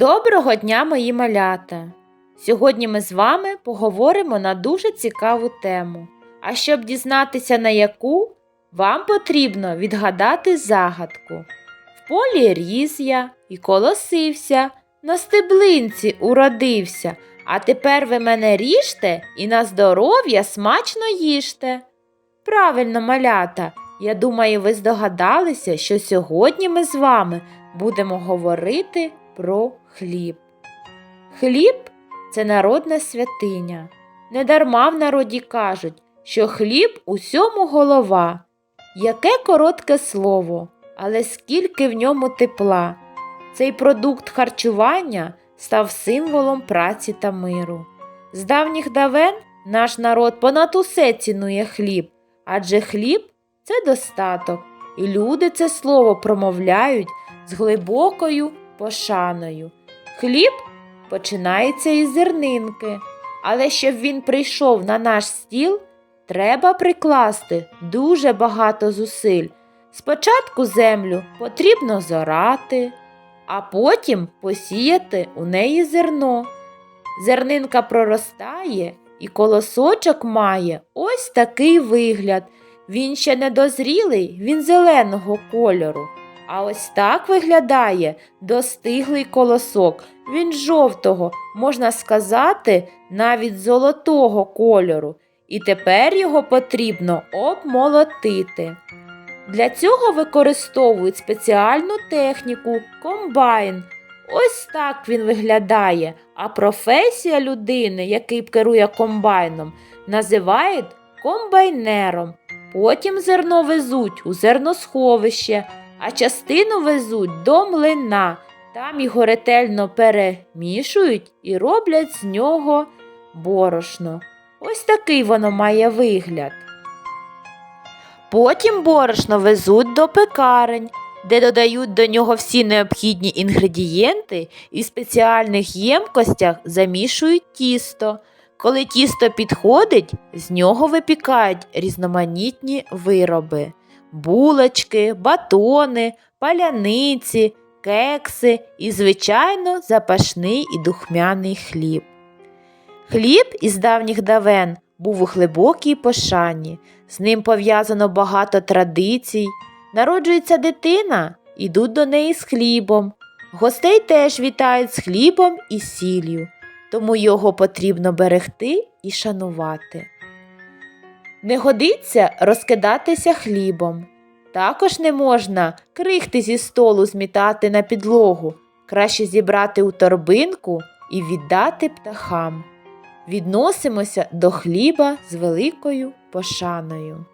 Доброго дня, мої малята! Сьогодні ми з вами поговоримо на дуже цікаву тему. А щоб дізнатися на яку, вам потрібно відгадати загадку. В полі ріс я і колосився, на стеблинці уродився, а тепер ви мене ріжте і на здоров'я смачно їжте. Правильно, малята, я думаю, ви здогадалися, що сьогодні ми з вами будемо говорити про хліб. Хліб це народна святиня. Недарма в народі кажуть, що хліб усьому голова. Яке коротке слово, але скільки в ньому тепла. Цей продукт харчування став символом праці та миру. З давніх давен наш народ понад усе цінує хліб, адже хліб це достаток, і люди це слово промовляють з глибокою пошаною. Хліб починається із зернинки, але щоб він прийшов на наш стіл, треба прикласти дуже багато зусиль. Спочатку землю потрібно зорати, а потім посіяти у неї зерно. Зернинка проростає і колосочок має ось такий вигляд. Він ще не дозрілий, він зеленого кольору. А ось так виглядає достиглий колосок. Він жовтого, можна сказати, навіть золотого кольору. І тепер його потрібно обмолотити. Для цього використовують спеціальну техніку комбайн. Ось так він виглядає, а професія людини, який керує комбайном, називають комбайнером. Потім зерно везуть у зерносховище, а частину везуть до млина. Там його ретельно перемішують і роблять з нього борошно. Ось такий воно має вигляд. Потім борошно везуть до пекарень, де додають до нього всі необхідні інгредієнти і в спеціальних ємкостях замішують тісто. Коли тісто підходить, з нього випікають різноманітні вироби булочки, батони, паляниці, кекси і, звичайно, запашний і духмяний хліб. Хліб із давніх давен був у глибокій пошані, з ним пов'язано багато традицій. Народжується дитина, ідуть до неї з хлібом. Гостей теж вітають з хлібом і сіллю, тому його потрібно берегти і шанувати. Не годиться розкидатися хлібом. Також не можна крихти зі столу змітати на підлогу, краще зібрати у торбинку і віддати птахам. Відносимося до хліба з великою пошаною.